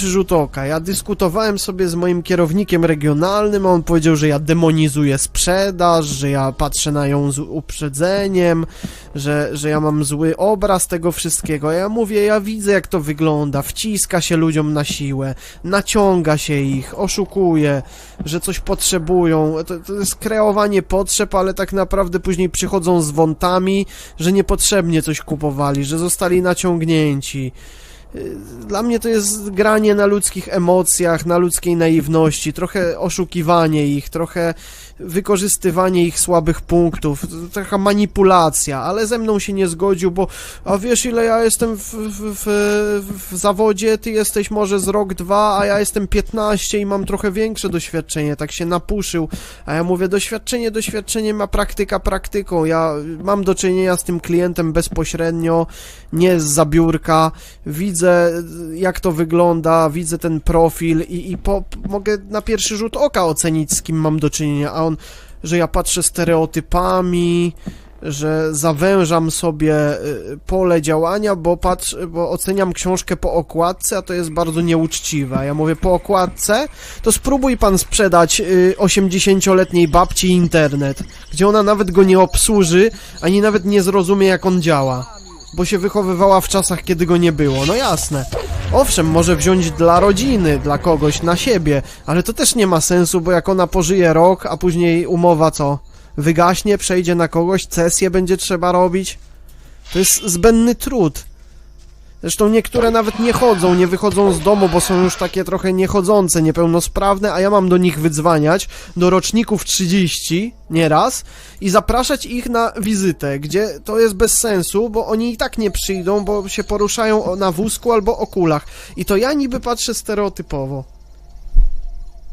rzut oka. Ja dyskutowałem sobie z moim kierownikiem regionalnym, a on powiedział, że ja demonizuję sprzedaż, że ja patrzę na ją z uprzedzeniem, że, że ja mam zły obraz tego wszystkiego. Ja mówię, ja widzę jak to wygląda, wciska się ludziom na siłę, naciąga się ich, oszukuje, że coś potrzebują. To, to jest kreowanie potrzeb, ale tak naprawdę później przychodzą z wątami, że niepotrzebnie coś kupowali, że zostali naciągnięci. Dla mnie to jest granie na ludzkich emocjach, na ludzkiej naiwności, trochę oszukiwanie ich, trochę wykorzystywanie ich słabych punktów, taka manipulacja, ale ze mną się nie zgodził, bo a wiesz ile ja jestem w, w, w, w zawodzie, ty jesteś może z rok, dwa, a ja jestem 15 i mam trochę większe doświadczenie, tak się napuszył, a ja mówię doświadczenie doświadczeniem, a praktyka praktyką, ja mam do czynienia z tym klientem bezpośrednio, nie z zabiórka, widzę jak to wygląda, widzę ten profil i, i po, mogę na pierwszy rzut oka ocenić z kim mam do czynienia, a on, że ja patrzę stereotypami, że zawężam sobie y, pole działania, bo patrz, bo oceniam książkę po okładce, a to jest bardzo nieuczciwe. Ja mówię po okładce, to spróbuj pan sprzedać y, 80-letniej babci internet, gdzie ona nawet go nie obsłuży, ani nawet nie zrozumie jak on działa bo się wychowywała w czasach, kiedy go nie było. No jasne. Owszem, może wziąć dla rodziny, dla kogoś, na siebie, ale to też nie ma sensu, bo jak ona pożyje rok, a później umowa co? Wygaśnie, przejdzie na kogoś, cesję będzie trzeba robić. To jest zbędny trud. Zresztą niektóre nawet nie chodzą, nie wychodzą z domu, bo są już takie trochę niechodzące, niepełnosprawne, a ja mam do nich wydzwaniać, do roczników 30, nieraz, i zapraszać ich na wizytę, gdzie to jest bez sensu, bo oni i tak nie przyjdą, bo się poruszają na wózku albo o kulach. I to ja niby patrzę stereotypowo.